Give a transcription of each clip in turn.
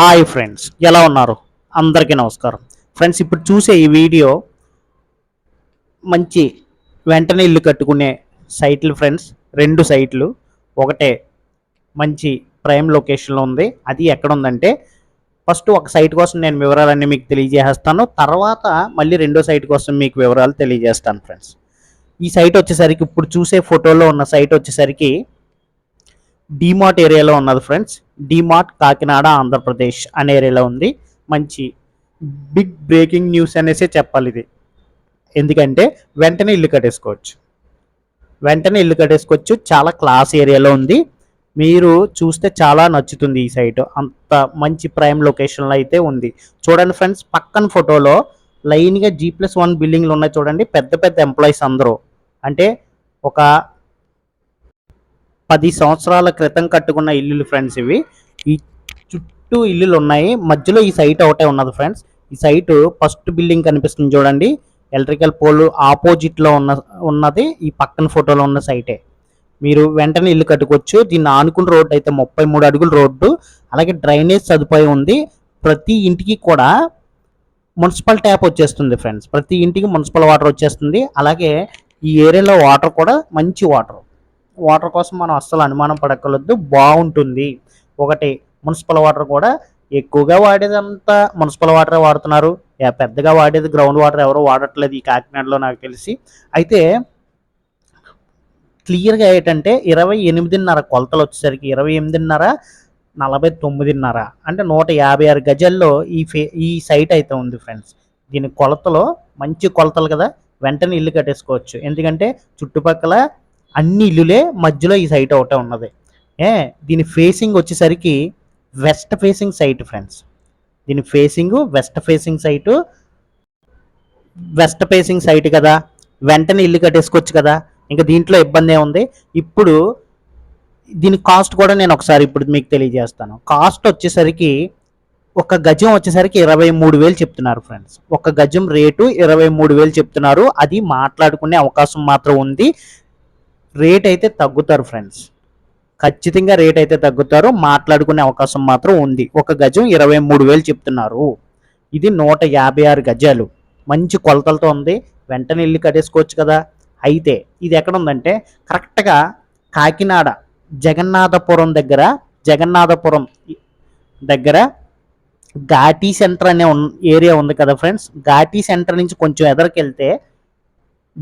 Hi friends ఎలా ఉన్నారు? అందరికీ నమస్కారం. ఫ్రెండ్స్ ఇప్పుడు చూసే ఈ వీడియో మంచి వెంటనే ఇల్లు కట్టుకునే సైట్లు ఫ్రెండ్స్. రెండు సైట్లు. ఒకటే మంచి ప్రైమ్ లొకేషన్లో ఉంది. అది ఎక్కడ ఉందంటే ఫస్ట్ ఒక సైట్ కోసం నేను వివరాలన్నీ మీకు తెలియజేస్తాను. తర్వాత మళ్ళీ రెండో సైట్ కోసం మీకు వివరాలు తెలియజేస్తాను ఫ్రెండ్స్. ఈ సైట్ వచ్చేసరికి ఇప్పుడు చూసే ఫోటోలో ఉన్న సైట్ వచ్చేసరికి డిమార్ట్ ఏరియాలో ఉన్నది ఫ్రెండ్స్. డిమార్ట్ కాకినాడ ఆంధ్రప్రదేశ్ అనే ఏరియాలో ఉంది. మంచి బిగ్ బ్రేకింగ్ న్యూస్ అనేసే చెప్పాలి ఇది. ఎందుకంటే వెంటనే ఇల్లు కట్టేసుకోవచ్చు. వెంటనే ఇల్లు కట్టేసుకోవచ్చు. చాలా క్లాస్ ఏరియాలో ఉంది. మీరు చూస్తే చాలా నచ్చుతుంది ఈ సైట్. అంత మంచి ప్రైమ్ లొకేషన్లో అయితే ఉంది. చూడండి ఫ్రెండ్స్ పక్కన ఫోటోలో లైన్గా జీ ప్లస్ వన్ బిల్డింగ్లు ఉన్నాయి చూడండి. పెద్ద పెద్ద ఎంప్లాయీస్ అందరూ. అంటే ఒక పది సంవత్సరాల క్రితం కట్టుకున్న ఇల్లులు ఫ్రెండ్స్ ఇవి. ఈ చుట్టూ ఇల్లులు ఉన్నాయి. మధ్యలో ఈ సైట్ ఒకటే ఉన్నది ఫ్రెండ్స్ ఈ సైట్ ఫస్ట్ బిల్డింగ్ కనిపిస్తుంది చూడండి. ఎలక్ట్రికల్ పోల్ ఆపోజిట్లో ఉన్న ఉన్నది. ఈ పక్కన ఫోటోలో ఉన్న సైటే మీరు వెంటనే ఇల్లు కట్టుకోవచ్చు. దీన్ని ఆనుకున్న రోడ్డు అయితే ముప్పై మూడు అడుగుల రోడ్డు. అలాగే డ్రైనేజ్ సదుపాయం ఉంది. ప్రతి ఇంటికి కూడా మున్సిపల్ ట్యాప్ వచ్చేస్తుంది ఫ్రెండ్స్ ప్రతి ఇంటికి మున్సిపల్ వాటర్ వచ్చేస్తుంది. అలాగే ఈ ఏరియాలో వాటర్ కూడా మంచి వాటర్ వాటర్ కోసం మనం అస్సలు అనుమానం పడకలొద్దు బాగుంటుంది. ఒకటి మున్సిపల్ వాటర్ కూడా ఎక్కువగా వాడేదంతా మున్సిపల్ వాటరే వాడుతున్నారు. యా, పెద్దగా వాడేది గ్రౌండ్ వాటర్ ఎవరు వాడట్లేదు ఈ కాకినాడలో నాకు తెలిసి. అయితే క్లియర్గా ఏంటంటే ఇరవై ఎనిమిదిన్నర కొలతలు వచ్చేసరికి ఇరవై ఎనిమిదిన్నర నలభై తొమ్మిదిన్నర అంటే నూట యాభై ఆరు గజాల్లో ఈ ఫే ఈ సైట్ అయితే ఉంది ఫ్రెండ్స్. దీని కొలతలో మంచి కొలతలు కదా వెంటనే ఇల్లు కట్టేసుకోవచ్చు. ఎందుకంటే చుట్టుపక్కల అన్ని ఇల్లులే మధ్యలో ఈ సైట్ ఒకటే ఉన్నది. ఏ దీని ఫేసింగ్ వచ్చేసరికి వెస్ట్ ఫేసింగ్ సైట్ ఫ్రెండ్స్ దీని facing west facing site west facing site కదా. వెంటనే ఇల్లు కట్టేసుకోవచ్చు కదా. ఇంకా దీంట్లో ఇబ్బంది ఉంది ఇప్పుడు దీని కాస్ట్ కూడా నేను ఒకసారి ఇప్పుడు మీకు తెలియజేస్తాను. కాస్ట్ వచ్చేసరికి ఒక గజం వచ్చేసరికి ఇరవై మూడు వేలు చెప్తున్నారు ఫ్రెండ్స్ ఒక గజం రేటు ఇరవై మూడు వేలు చెప్తున్నారు. అది మాట్లాడుకునే అవకాశం మాత్రం ఉంది. రేట్ అయితే తగ్గుతారు ఫ్రెండ్స్. ఖచ్చితంగా రేట్ అయితే తగ్గుతారు. మాట్లాడుకునే అవకాశం మాత్రం ఉంది. ఒక గజం ఇరవై మూడు వేలు చెప్తున్నారు. ఇది నూట యాభై ఆరు గజాలు. మంచి కొలతలతో ఉంది. వెంటనే ఇల్లు కట్టేసుకోవచ్చు కదా. అయితే ఇది ఎక్కడ ఉందంటే కరెక్ట్గా కాకినాడ జగన్నాథపురం దగ్గర జగన్నాథపురం దగ్గర ఘాటీ సెంటర్ అనే ఉన్- ఏరియా ఉంది కదా ఫ్రెండ్స్. ఘాటీ సెంటర్ నుంచి కొంచెం ఎదరికెళ్తే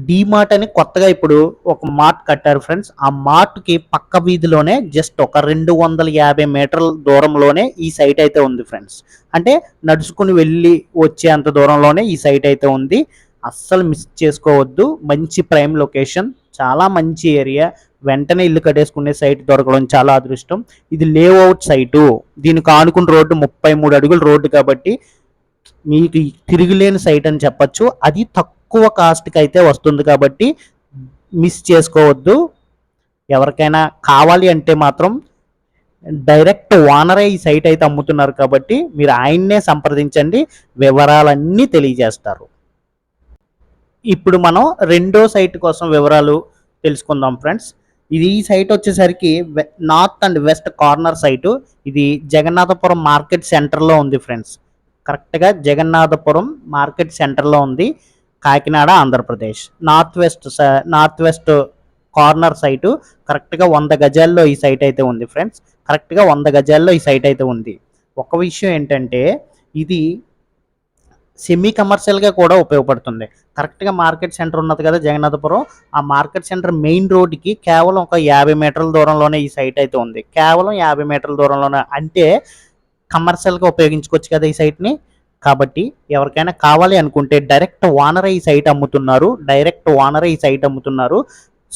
డీమార్ట్ అని కొత్తగా ఇప్పుడు ఒక మార్ట్ కట్టారు ఫ్రెండ్స్. ఆ మార్ట్కి పక్క వీధిలోనే జస్ట్ ఒక రెండు వందల యాభై మీటర్ల దూరంలోనే ఈ సైట్ అయితే ఉంది ఫ్రెండ్స్. అంటే నడుచుకుని వెళ్ళి వచ్చే అంత దూరంలోనే ఈ సైట్ అయితే ఉంది. అస్సలు మిస్ చేసుకోవద్దు. మంచి ప్రైమ్ లొకేషన్ చాలా మంచి ఏరియా. వెంటనే ఇల్లు కట్టేసుకునే సైట్ దొరకడం చాలా అదృష్టం. ఇది లేఅవుట్ సైటు. దీనికి ఆనుకున్న రోడ్డు ముప్పై మూడు అడుగుల రోడ్డు కాబట్టి మీకు తిరుగులేని సైట్ అని చెప్పొచ్చు. అది తక్కువ తక్కువ కాస్ట్కి అయితే వస్తుంది కాబట్టి మిస్ చేసుకోవద్దు. ఎవరికైనా కావాలి అంటే మాత్రం డైరెక్ట్ ఓనరే ఈ సైట్ అయితే అమ్ముతున్నారు కాబట్టి మీరు ఆయన్నే సంప్రదించండి. వివరాలన్నీ తెలియజేస్తారు. ఇప్పుడు మనం రెండో సైట్ కోసం వివరాలు తెలుసుకుందాం ఫ్రెండ్స్. ఇది ఈ సైట్ వచ్చేసరికి వె- north and west corner site ఇది జగన్నాథపురం మార్కెట్ సెంటర్లో ఉంది ఫ్రెండ్స్. కరెక్ట్గా జగన్నాథపురం మార్కెట్ సెంటర్లో ఉంది. కాకినాడ ఆంధ్రప్రదేశ్. నార్త్ వెస్ట్ స- నార్త్ వెస్ట్ కార్నర్ సైటు కరెక్ట్గా వంద గజాల్లో ఈ సైట్ అయితే ఉంది ఫ్రెండ్స్. కరెక్ట్గా వంద గజాల్లో ఈ సైట్ అయితే ఉంది. ఒక విషయం ఏంటంటే ఇది సెమీ కమర్షియల్గా కూడా ఉపయోగపడుతుంది. కరెక్ట్గా మార్కెట్ సెంటర్ ఉన్నది కదా జగన్నాథపురం. ఆ మార్కెట్ సెంటర్ మెయిన్ రోడ్డుకి కేవలం ఒక యాభై మీటర్ల దూరంలోనే ఈ సైట్ అయితే ఉంది. కేవలం యాభై మీటర్ల దూరంలోనే అంటే కమర్షియల్గా ఉపయోగించుకోవచ్చు కదా ఈ సైట్ని. కాబట్టి ఎవరికైనా కావాలి అనుకుంటే డైరెక్ట్ ఓనరే ఈ సైట్ అమ్ముతున్నారు డైరెక్ట్ ఓనరే ఈ సైట్ అమ్ముతున్నారు.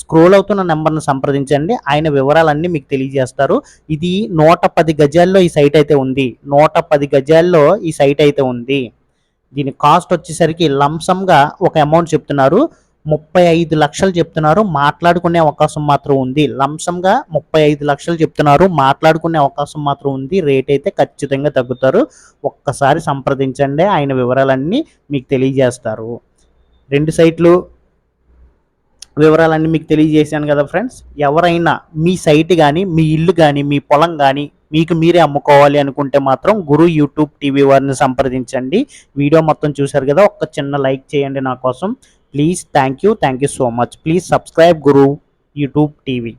స్క్రోల్ అవుతున్న నెంబర్ను సంప్రదించండి. ఆయన వివరాలన్నీ మీకు తెలియజేస్తారు. ఇది నూట పది గజాల్లో ఈ సైట్ అయితే ఉంది. నూట పది గజాల్లో ఈ సైట్ అయితే ఉంది. దీని కాస్ట్ వచ్చేసరికి లంసంగా ఒక అమౌంట్ చెప్తున్నారు. ముప్పై ఐదు లక్షలు చెప్తున్నారు. మాట్లాడుకునే అవకాశం మాత్రం ఉంది. లంసంగా ముప్పై ఐదు లక్షలు చెప్తున్నారు. మాట్లాడుకునే అవకాశం మాత్రం ఉంది. రేట్ అయితే ఖచ్చితంగా తగ్గుతారు. ఒక్కసారి సంప్రదించండి. ఆయన వివరాలన్నీ మీకు తెలియజేస్తారు. రెండు సైట్లు వివరాలన్నీ మీకు తెలియజేశాను కదా ఫ్రెండ్స్. ఎవరైనా మీ సైట్ కానీ మీ ఇల్లు కానీ మీ పొలం కానీ మీకు మీరే అమ్ముకోవాలి అనుకుంటే మాత్రం గురు యూట్యూబ్ టీవీ వారిని సంప్రదించండి. వీడియో మొత్తం చూశారు కదా ఒక్క చిన్న లైక్ చేయండి నా కోసం. Please, thank you, thank you so much. Please subscribe Guru YouTube TV.